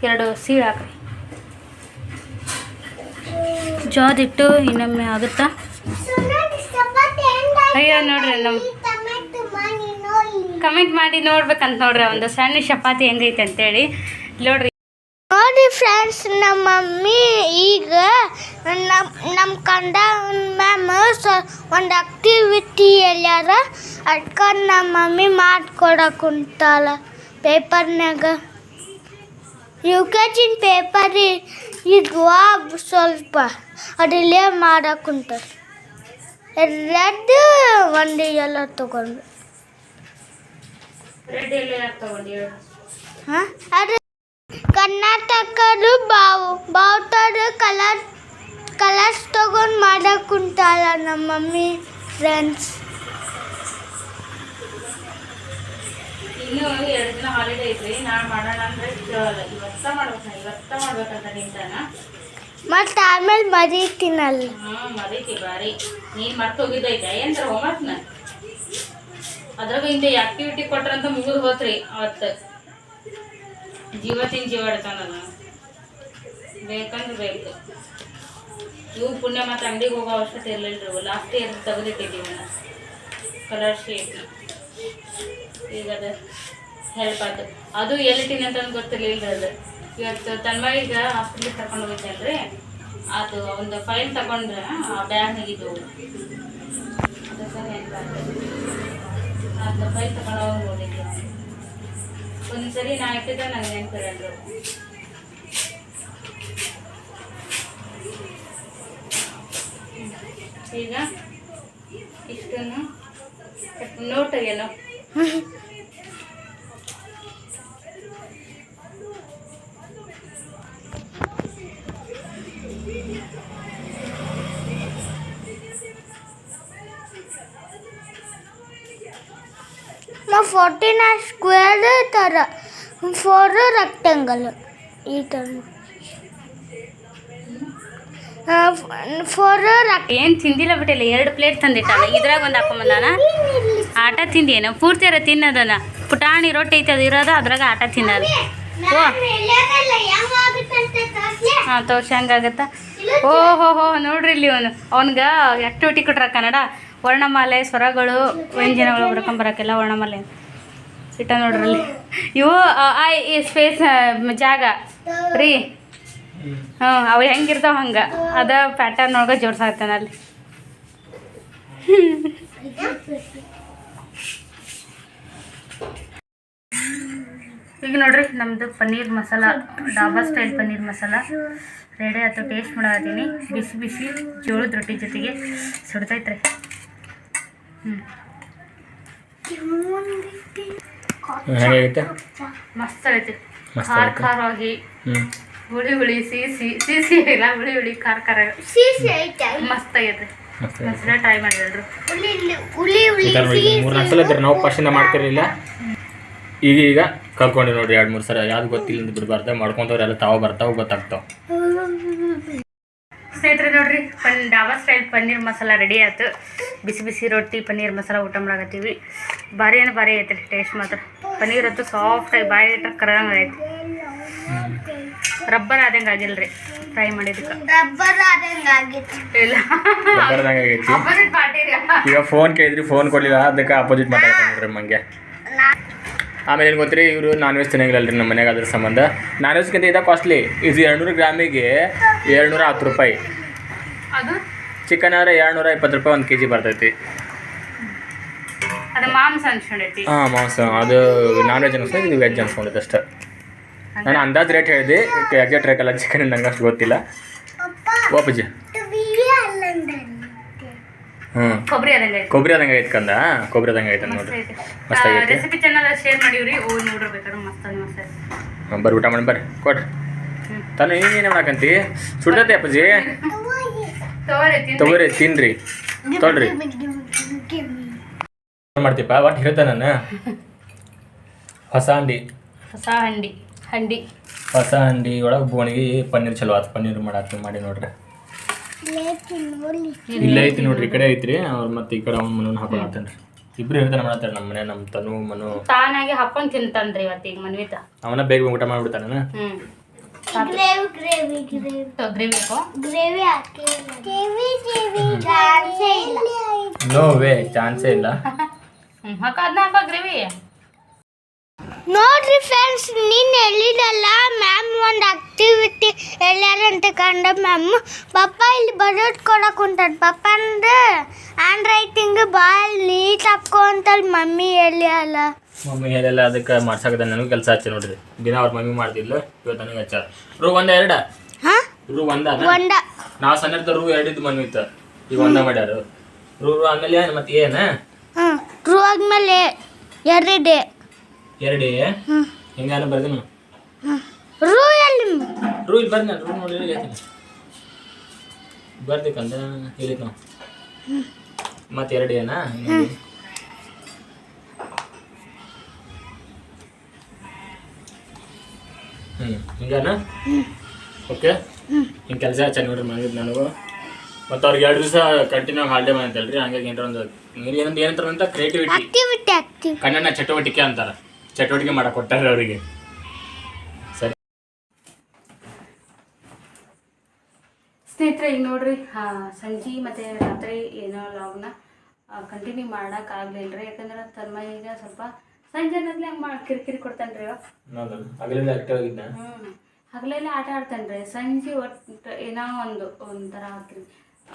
ಎರಡು ಸೀಳು ಹಾಕ್ರಿ. ಜೋದಿಟ್ಟು ಇನ್ನೊಮ್ಮೆ ಆಗುತ್ತಾ? ಅಯ್ಯೋ, ನೋಡ್ರಿ ನಮ್ಮ ಕಮೆಂಟ್ ಮಾಡಿ ನೋಡ್ಬೇಕಂತ ನೋಡ್ರಿ, ಒಂದು ಸಣ್ಣ ಚಪಾತಿ ಹೆಂಗೈತೆ ಅಂತೇಳಿ. ನೋಡ್ರಿ. ನೋಡಿ ಫ್ರೆಂಡ್ಸ್ ನಮ್ಮ ಮಮ್ಮಿ ಈಗ ನಮ್ಮ ನಮ್ಮ ಕಂಡ ಮ್ಯಾಮ್ ಒಂದು ಆಕ್ಟಿವಿಟಿ ಎಲ್ಲಾರ ಅಟ್ಕೊಂಡು ನಮ್ಮ ಮಮ್ಮಿ ಮಾಡ್ಕೊಡಕ್ಕುಂತಲ್ಲ ಪೇಪರ್ನಾಗ ಯು ಕೆ ಜಿನ್ ಪೇಪರ್ ಇದ್ವಾ ಸ್ವಲ್ಪ ಅದಿಲ್ಲೇ ಮಾಡಕ್ಕೆ ಕುಂತಾರ ರೆಡ್ ಒಂದು ಎಲ್ಲ ತಗೊಂಡು. ಹಾಂ? ಅದು ಕರ್ನಾಟಕದ ಬಾವು ಬಾವುಟದ ಕಲರ್ ಕಲರ್ಸ್ ತಗೊಂಡು ಮಾಡಕ್ಕೆ ಕುಂತಾಳ ನಮ್ಮ ಮಮ್ಮಿ ಫ್ರೆಂಡ್ಸ್. ಇನ್ನೂ ಎರಡು ದಿನ ಹಾಲಿಡೇ ಐತ್ರಿ ನಾನು ಮಾಡೋಣ ಅಂದ್ರೆ ಕೇಳಲ್ಲ ಇವತ್ತ ಮಾಡ್ಬೇಕು ನಾ ಇವತ್ತ ಮಾಡ್ಬೇಕಂತ ನಿಂತಾನ. ಮತ್ತು ಆಮೇಲೆ ಮರೀತೀನಲ್ಲ ಹ್ಞೂ ಮರೀತಿ ಬಾರಿ. ನೀನು ಮತ್ತೆ ಹೋಗಿದ್ದೈತೆ ಏನ್ರ ಹೋಮ್ವರ್ಕ್ನ ಅದ್ರಾಗ ಹಿಂದೆ ಆಕ್ಟಿವಿಟಿ ಕೊಟ್ರಂತ ಮುಗಿದು ಹೋತ್ರಿ ಅವತ್ತು. ಜೀವತಿನ ಜೀವ ಇಡ್ತಾನಲ್ಲ. ಬೇಕಂದ್ರೆ ಬೇಕು. ಇವು ಪುಣ್ಯ ಮತ್ತೆ ಅಂಗಡಿಗೆ ಹೋಗೋ ಅವಶ್ಯಕತೆ ಇರಲಿಲ್ಲ ಲಾಸ್ಟ್ ಇಯರ್ ತೆಗೆದಿಟ್ಟಿದ್ದೀವಿ ಕಲರ್ ಶೇಪ್ನ ಈಗ ಅದು ಹೆಲ್ಪ್ ಆಯ್ತು ಅದು ಎಲ್ಲಿಟ್ಟಿನಿ ಅಂತ ಗೊತ್ತಿರಲಿಲ್ಲ ಅದು. ಇವತ್ತು ತನ್ಮಯಿಗ ಹಾಸ್ಪಿಟ್ಲಿಗೆ ತಗೊಂಡು ಹೋಗ್ತೇನೆ ಅದು ಒಂದು ಫೈಲ್ ತಗೊಂಡ್ರೆ ಆ ಬ್ಯಾಗ್ ಇದು ಅದಕ್ಕೆ ಹೆಲ್ಪ್ ಆಯ್ತು ಅದು ಫೈಲ್ ತಗೊಂಡು ಹೋಗಿ ನೋಡಿದ್ದೆ ಒಂದ್ಸರಿ ನಾ ಇಟ್ಟಿದ್ದೆ, ನಂಗೆ ನೆನಪಿರಲ್ರು. ಈಗ ಇಷ್ಟನ್ನು ನೋಟ್ ಏನೋ? ನಾವು ಫೋರ್ಟಿನ ಸ್ಕ್ವೇರ್ ಥರ ಫೋರ್ ರೆಕ್ಟೆಂಗಲ್ ಈ ಥರ. ಫೋರ್ ರೆಕ್ ಏನು ತಿಂದಿಲ್ಲ ಬಿಟ್ಟಿಲ್ಲ ಎರಡು ಪ್ಲೇಟ್ ತಂದಿಟ್ಟಲ್ಲ ಇದ್ರಾಗ ಒಂದು ಹಾಕೊಂಬಂದಾನ ಆಟ ತಿಂದೇನು ಪೂರ್ತಿಯರ ತಿನ್ನೋದಲ್ಲ ಪುಟಾಣಿ ರೊಟ್ಟಿ ಐತೆ, ಅದು ಇರೋದು, ಅದ್ರಾಗ ಆಟ ತಿನ್ನೋದು. ಓ. ಹಾಂ, ತೋರ್ಸಿ ಓ, ಹೋ ಹೋ, ನೋಡ್ರಿ ಇಲ್ಲಿ ಅವನು ಅವ್ನಿಗೆ ಆಕ್ಟಿವಿಟಿ ಕೊಟ್ರ ಕನ್ನಡ. ವರ್ಣಮಾಲೆ, ಸ್ವರಗಳು, ವ್ಯಂಜನಗಳು ಬರ್ಕೊಂಬರಕ್ಕೆಲ್ಲ ವರ್ಣಮಾಲೆ. ಇಟ್ಟ ನೋಡ್ರಲ್ಲಿ ಇವು, ಆ ಈ ಸ್ಪೇಸ್ ಜಾಗ. ರೀ. ಹ್ಞೂ ಅವು ಹೆಂಗಿರ್ತಾವ ಹಂಗೆ. ಅದ ಪ್ಯಾಟರ್ನ್ ಒಳಗೆ ಜೋಡ್ಸಾಗ್ತಾನೆ ಅಲ್ಲಿ ಈಗ ನೋಡ್ರಿ ನಮ್ಮದು ಪನ್ನೀರ್ ಮಸಾಲ ಡಾಬಾ ಸ್ಟೈಲ್ ಪನ್ನೀರ್ ಮಸಾಲ. ರೆಡಿ ಆಯ್ತು ಟೇಸ್ಟ್ ಮಾಡತ್ತೀನಿ ಬಿಸಿ ಬಿಸಿ ಜೋಳದ ರೊಟ್ಟಿ ಜೊತೆಗೆ ಸುಡ್ತೈತ್ರಿ. ಮಸ್ತ್ ಐತಿ ಖಾರ ಖಾರ ಆಗಿ ಖಾರವಾಗಿ ಹುಳಿ ಹುಳಿ ಸಿಹಿ ಸಿಹಿ ಸಿಹಿ ಇಲ್ಲ ಹುಳಿ ಹುಳಿ ಖಾರ ಖಾರ ಮಸ್ತ್ ಆಗೈತ್ರಿ ಮಸಾಲ ಟ್ರೈ ಮಾಡಿದ್ರು ಹುಳಿ ಹುಳಿ ಹುಳಿ ಈ ಮೂರು ಸಲ ಇದ್ರೆ ನಾವು ಫಸ್ಟಿಂದ ಮಾಡ್ತಿರ್ಲಿಲ್ಲ. ಈಗ ಈಗ ಕಲ್ತ್ಕೊಂಡಿ ನೋಡ್ರಿ ಎರಡು ಮೂರು ಸಲ ಯಾವ್ದು ಗೊತ್ತಿಲ್ಲ ಅಂತ ಬಿಡಬಾರ್ದು ಮಾಡ್ಕೊಂತವ್ರು ಎಲ್ಲ ತಾವು ಬರ್ತಾವ ಗೊತ್ತಾಗ್ತಾವ. ಸ್ನೇಹಿತರೆ ನೋಡ್ರಿ ಪನ್ ಡಾಬಾ ಸ್ಟೈಲ್ ಪನ್ನೀರ್ ಮಸಾಲ ರೆಡಿ ಆಯ್ತು. ಬಿಸಿ ಬಿಸಿ ರೊಟ್ಟಿ ಪನ್ನೀರ್ ಮಸಾಲ ಊಟ ಮಾಡಾಕತ್ತೀವಿ. ಭಾರಿ ಏನು ಭಾರಿ ಐತ್ರಿ ಟೇಸ್ಟ್ ಮಾತ್ರ. ಪನ್ನೀರ್ ಅಂತೂ ಸಾಫ್ಟ್ ಆಗಿ ಬಾಯಿ ಇಟ್ಟರೆ ಕರಂಗ ಐತಿ ರಬ್ಬರ್ ಆದಂಗೆ ರೀ ಫ್ರೈ ಮಾಡಿದಕ್ಕೆ ಇಲ್ಲ. ರೀ. ಈಗ ಫೋನ್ ಕೇಳಿದ್ರಿ ಫೋನ್ ಕೊಡಲಿಲ್ಲ ಅದಕ್ಕೆ ಅಪೋಸಿಟ್ ಮಾತಾಡ್ತಾರೆ ನೋಡ್ರಿ ಮಂಗೆ ಆಮೇಲೆ ಏನು ಗೊತ್ತ್ರಿ ಇವರು ನಾನ್ ವೆಜ್ ತಿನ್ನಂಗಿಲ್ಲ ರೀ ನಮ್ಮ ಮನ್ಯಾಗ ಅದ್ರ ಸಂಬಂಧ. ನಾನ್ ವೆಜ್ಗಿಂತ ಇದ ಕಾಸ್ಟ್ಲಿ ಇದು ಎರಡುನೂರು ಗ್ರಾಮಿಗೆ ಏಳ್ನೂರ ಹತ್ತು ರೂಪಾಯಿ. ಅದು? ಚಿಕನ್ ಆದರೆ ಏಳ್ನೂರ ಇಪ್ಪತ್ತು ರೂಪಾಯಿ ಒಂದು ಕೆ ಜಿ ಬರ್ತೈತಿ. ಅದು ಮಾಂಸ ಅನ್ಸ್ಕೊಂಡೈತಿ ಹಾಂ ಮಾಂಸ. ಅದು ನಾನ್ ವೆಜ್ ಅನ್ಸ್ಕೊಂಡು ಇದು ವೆಜ್ ಅನ್ಸ್ಕೊಂಡಿದ್ದು ಅಷ್ಟೇ. ನಾನು ಅಂದಾಜು ರೇಟ್ ಹೇಳಿದೆ ಎಕ್ಸಾಕ್ಟ್ ರೇಟ್ ಅಲ್ಲ ಚಿಕನ್ ನಂಗೆ ಅಷ್ಟು ಗೊತ್ತಿಲ್ಲ. ಓಪಜಿ ಕೊಬ್ಬರಿ ಅದಂಗೆ ಐತಿ ಕೊಬ್ಬರಿ ಅದಂಗೆ ಐತೆ ಕಂದ? ಕೊಬ್ಬರಿ ಅದಂಗೆ ಐತೆ ನೋಡ್ರಿ. ಮಸ್ತ್ ಆಗೈತಿ ರೆಸಿಪಿ ಚಾನಲ್ ಶೇರ್ ಮಾಡಿವ್ರಿ. ಓ ನೋಡ್ರಿ ಬೇಕಾದ್ರೆ ಮಸ್ತ್ ಅದ ಮಸ್ತ್ ಬರ್ರಿ ಊಟ ಮಾಡಿ ಬರ್ರಿ. ಕೊಡ್ರಿ. ತಾನು ಏನು ಮಾಡಕಂತಿ? ಸುಡ್ತೈತೆ ಅಪ್ಪಾಜಿ? ತಗೋರಿ ತಿನ್ರಿ. ತೊಳ್ರಿ. ಏನು ಮಾಡ್ತೀಪ ಒಟ್ಟು ಹೇಳ್ತಾನ ನಾನು. ಹೊಸ ಹಂಡಿ ಹೊಸ ಹಂಡಿ. ಹಂಡಿ. ಹೊಸ ಅಂಡಿ ಒಳಗೆ ಬೋಣಿಗೆ ಪನ್ನೀರ್ ಚಲೋ ಆತು. ಪನ್ನೀರ್ ಮಾಡಾತು ಮಾಡಿ ನೋಡ್ರಿ. ಇಲ್ಲೇ ಐತಿ ನೋಡ್ರಿ ಈ ಕಡೆ ಐತ್ರಿ. ಅವ್ರ ಮತ್ತೆ ಈ ಕಡೆ ಅವ್ನ ಮನೂ ಹಾಕೊಳತ್ತೇನ್ರಿ ಇಬ್ರು ಹೇಳ್ತಾರ ಮಾಡತ್ತಾರ ನಮ್ಮ ಮನೆ ನಮ್ಮ ತನು ಮನು. ತಾನಾಗಿ ಹಾಕೊಂಡ್ ತಿಂತಾನ್ರಿ ಇವತ್ತಿಗೆ ಮನವಿತ. ಅವನ ಬೇಗ ಊಟ ಮಾಡ್ಬಿಡ್ತಾನ ಹ್ಮ್. Gravy gravy gravy. ತೊಗರಿ ಬೇಕು ಗ್ರೇವಿ ಹಾಕಿ. ಗ್ರೇವಿ ಗ್ರೇವಿ ಚಾನ್ಸೇ ಇಲ್ಲ. ನೋ ವೇ ಚಾನ್ಸೇ ಇಲ್ಲ. ಹ್ಮ್ ಹಾಕ ಅದನ್ನ ಹಾಕ ಗ್ರೇವಿ. ನೋಡ್ರಿ ಫ್ರೆಂಡ್ಸ್ ನೀನು ಹೇಳಿದಲ್ಲ ಮ್ಯಾಮ್ ಒಂದು ಆಕ್ಟಿವಿಟಿ ಹೇಳ್ಯಾರಂತ ಕಂಡ ಮ್ಯಾಮ್ ಪಪ್ಪ ಇಲ್ಲಿ ಬರೋದು ಕೊಡಕ್ಕೆ ಹೊಂಟಾರ ಪಪ್ಪ ಅಂದ್ರೆ ಹ್ಯಾಂಡ್ ರೈಟಿಂಗ್ ಭಾಳ ನೀಟ್ ಹಾಕೋಂತಲ್ಲಿ ಮಮ್ಮಿ ಹೇಳ್ಯಾಳ ಮಮ್ಮಿ ಹೇಳಲ್ಲ ಅದಕ್ಕೆ ಮಾಡ್ಸಕದ ನನಗೆ ಕೆಲಸ ಹಚ್ಚಿ ನೋಡ್ರಿ. ದಿನ ಅವ್ರ ಮಮ್ಮಿ ಮಾಡ್ತಿದ್ಲು ಇವತ್ತು ನನಗೆ ಹಚ್ಚ ರೂ ಒಂದ ಎರಡ? ರೂ ಒಂದ ಒಂದ. ನಾವು ಸಣ್ಣ ರೂ ಎರಡಿದ್ದು ಮಮ್ಮಿ ಇತ್ತು. ಈಗ ಒಂದ ಮಾಡ್ಯಾರ. ರೂ ರೂ ಆಮೇಲೆ ಏನು ಮತ್ತೆ ಏನ? ಹ್ಮ್. ರೂ ಆದ್ಮೇಲೆ ಎರಡೇ ಎರಡೇ? ಹೆಂಗಾನ ಹಿಂಗಾನು ಬರ್ದಿನ ರೂ ಎಲ್ಲಿ ರೂ ಇಲ್ಲಿ ಬರ್ದಿನ ರೂ ನೋಡಿ ಹೇಳ್ತೀನಿ. ಬರ್ದಿಕ್ಕಂತ ಹೇಳಿದ್ ನಾವು ಮತ್ತೆ ಎರಡು ಏನಾ ಹ್ಞೂ ಹಿಂಗಾನ? ಓಕೆ ಹಿಂಗೆ ಕೆಲಸ ಚೆನ್ನಾಗಿ ನೋಡ್ರಿ ಮಾಡಿದ್ ನನಗೂ. ಮತ್ತು ಅವ್ರಿಗೆ ಎರಡು ದಿವಸ ಕಂಟಿನ್ಯೂ ಹಾಲಿಡೇ ರೀ ಹಂಗಾಗಿ ಏನಾರ ಒಂದು ಏನಂತ ಏನಂತಾರ ಅಂತ ಕ್ರಿಯೇಟಿವಿಟಿ ಕನ್ನಡ ಚಟುವಟಿಕೆ ಅಂತಾರ. ಚಟುವಟಿಕೆ ಮಾಡಕ್ ಕೊಟ್ಟಾರೆ ಅವರಿಗೆ. ಸರಿ. ಸ್ನೇಹಿತರೆ ಈಗ ನೋಡ್ರಿ ಸಂಜೆ ಮತ್ತೆ ರಾತ್ರಿ ಏನೋ ಲಾಗ್ನ ಕಂಟಿನ್ಯೂ ಮಾಡೋಕ್ಕಾಗಲಿಲ್ಲ ರೀ ಯಾಕಂದ್ರೆ ತಮ್ಮ ಈಗ ಸ್ವಲ್ಪ ಸಂಜೆ ಅನ್ನೋದ್ಲೆ ಹಂಗೆ ಮಾಡಿ ಕಿರಿಕಿರಿ ಕೊಡ್ತಾನೆ ರೀ ಅಗಲಿಂದ ಆಕ್ಟಿವ್ ಆಗಿದ್ದ ಹ್ಞೂ ಹಗಲೆಲ್ಲ ಆಟ ಆಡ್ತಾನೆ ರೀ ಸಂಜೆ ಒಟ್ಟು ಏನೋ ಒಂದು ಒಂಥರ ಹಾಕ್ರಿ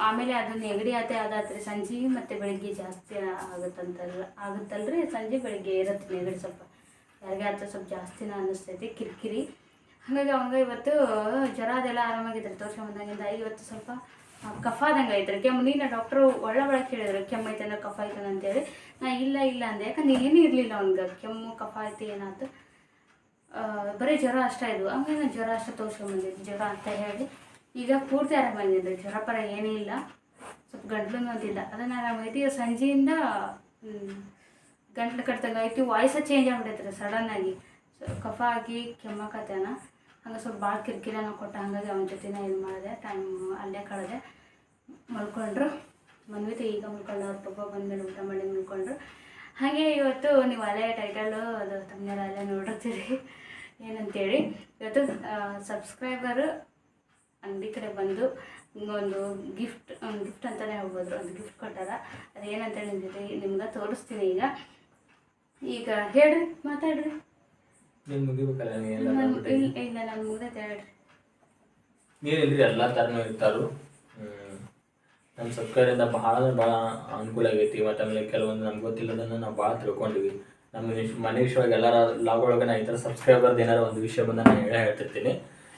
ಆಮೇಲೆ ಅದು ನೆಗಡಿ ಆತೆ ಅದಾತ್ರಿ. ಸಂಜೆ ಮತ್ತೆ ಬೆಳಿಗ್ಗೆ ಜಾಸ್ತಿ ಆಗುತ್ತಂತಲ್ಲ ಆಗುತ್ತಲ್ರಿ. ಸಂಜೆ ಬೆಳಿಗ್ಗೆ ಇರತ್ತೆ ನೆಗಡಿ ಸ್ವಲ್ಪ. ಯಾರಿಗೆ ಆತ ಸ್ವಲ್ಪ ಜಾಸ್ತಿನ ಅನ್ನಿಸ್ತೈತಿ, ಕಿರಿಕಿರಿ. ಹಾಗಾಗಿ ಅವಂಗ ಇವತ್ತು ಜ್ವರ ಅದೆಲ್ಲ ಆರಾಮಾಗಿದ್ರಿ ತೋರ್ಸ್ಕೊಂಬಂದಾಗಿಂದ ಇವತ್ತು ಸ್ವಲ್ಪ ಕಫ ಆದಂಗೆ ಐತ್ರಿ. ಕೆಮ್ಮು ನೀನು ಡಾಕ್ಟ್ರು ಒಳ್ಳೆ ಒಳಗೆ ಕೇಳಿದ್ರು, ಕೆಮ್ಮು ಐತೆ ಅಂದ್ರೆ ಕಫ ಐತೆ ಅಂತೇಳಿ ನಾ ಇಲ್ಲ ಇಲ್ಲ ಅಂದೆ. ಯಾಕಂದ್ರೆ ಏನೂ ಇರಲಿಲ್ಲ ಅವ್ನಿಗೆ? ಕೆಮ್ಮು, ಕಫ ಐತಿ ಏನಾಯ್ತು ಬರೀ ಜ್ವರ ಅಷ್ಟೇ ಇದು. ಆಮೇಲೆ ನಾನು ಜ್ವರ ಅಷ್ಟೇ ತೋರಿಸ್ಕೊಂಬಂದಿದ್ದೆ ಜ್ವರ ಅಂತ ಹೇಳಿ. ಈಗ ಪೂರ್ತಿ ಆರಾಮ ಬಂದಿದ್ರು ಜ್ವರ ಪರ ಏನೂ ಇಲ್ಲ. ಸ್ವಲ್ಪ ಗಂಟ್ಲು ಅಂತಿಲ್ಲ ಅದನ್ನು ಆರಾಮಾಗೈತಿ ಈಗ ಸಂಜೆಯಿಂದ ಗಂಟ್ಲು ಕಟ್ದಂಗೆ ಐತಿ ವಾಯ್ಸ ಚೇಂಜ್ ಆಗ್ಬಿಟ್ಟೈತ್ರಿ ಸಡನ್ನಾಗಿ ಕಫ ಆಗಿ ಕೆಮ್ಮಕತ್ತೇನ. ಹಂಗೆ ಸ್ವಲ್ಪ ಭಾಳ ಕಿರಿಕಿರಿನ ಕೊಟ್ಟ ಹಂಗಾಗಿ ಅವನ ಜೊತೆನೇ ಇದು ಮಾಡಿದೆ ಟೈಮ್ ಅಲ್ಲೇ ಕಳೆದೆ. ಮಲ್ಕೊಂಡ್ರು. ಮನ್ವಿತ ಈಗ ಮಲ್ಕೊಂಡು ಅವ್ರ ಪಪ್ಪ ಬಂದ್ಮೇಲೆ ಊಟ ಮಾಡಿ ಮಲ್ಕೊಂಡ್ರು. ಹಾಗೆ ಇವತ್ತು ನೀವು ಅಲ್ಲೇ ಟೈಟಲು ಅದು ತಮ್ಮನೆಲ್ಲ ಅಲ್ಲೇ ನೋಡಿರ್ತೀರಿ. ಏನಂತೇಳಿ. ಇವತ್ತು ಸಬ್ಸ್ಕ್ರೈಬರು ಅಂಗಡಿ ಕಡೆ ಬಂದು ಒಂದು ಗಿಫ್ಟ್ ಒಂದು ಗಿಫ್ಟ್ ಅಂತಲೇ ಹೇಳ್ಬೋದು. ಒಂದು ಗಿಫ್ಟ್ ಕೊಟ್ಟಾರ. ಅದು ಏನಂತೇಳಿ ನಿಮ್ಮ ಜೊತೆ ನಿಮ್ಗೆ ತೋರಿಸ್ತೀನಿ ಈಗ. ಈಗ ಹೇಳ್ರಿ ಮಾತಾಡ್ರಿ. ನೀನು ಮುಗಿಬೇಕಲ್ಲ ನೀ ಎಲ್ಲ ನಾನು ಇಲ್ಲ ಇಲ್ಲ ನಾನು ಮುಗ್ದೈತೆ ಹೇಳ್ರಿ. ನೀರಿಲ್ರಿ ಎಲ್ಲ ಥರನೂ ಇರ್ತಾರು. ನಮ್ಮ ಸರ್ಕಾರದಿಂದ ಅಂದ್ರೆ ಭಾಳ ಅನುಕೂಲ ಆಗೈತಿ. ಮತ್ತು ಆಮೇಲೆ ಕೆಲವೊಂದು ನಮ್ಗೆ ಗೊತ್ತಿಲ್ಲದನ್ನ ನಾವು ಭಾಳ ತಿಳ್ಕೊಂಡಿವಿ. ನಮ್ಮ ಮನೆ ವಿಷಯವಾಗಿ ಎಲ್ಲರ ಲಾಗ್ ಒಳಗೆ ನಾ ಈ ಥರ ಸಬ್ಸ್ಕ್ರೈಬರ್ದು ಏನಾರ ಒಂದು ವಿಷಯ ಬಂದ ನಾನು ಹೇಳೇ ಹೇಳ್ತಿರ್ತೀನಿ.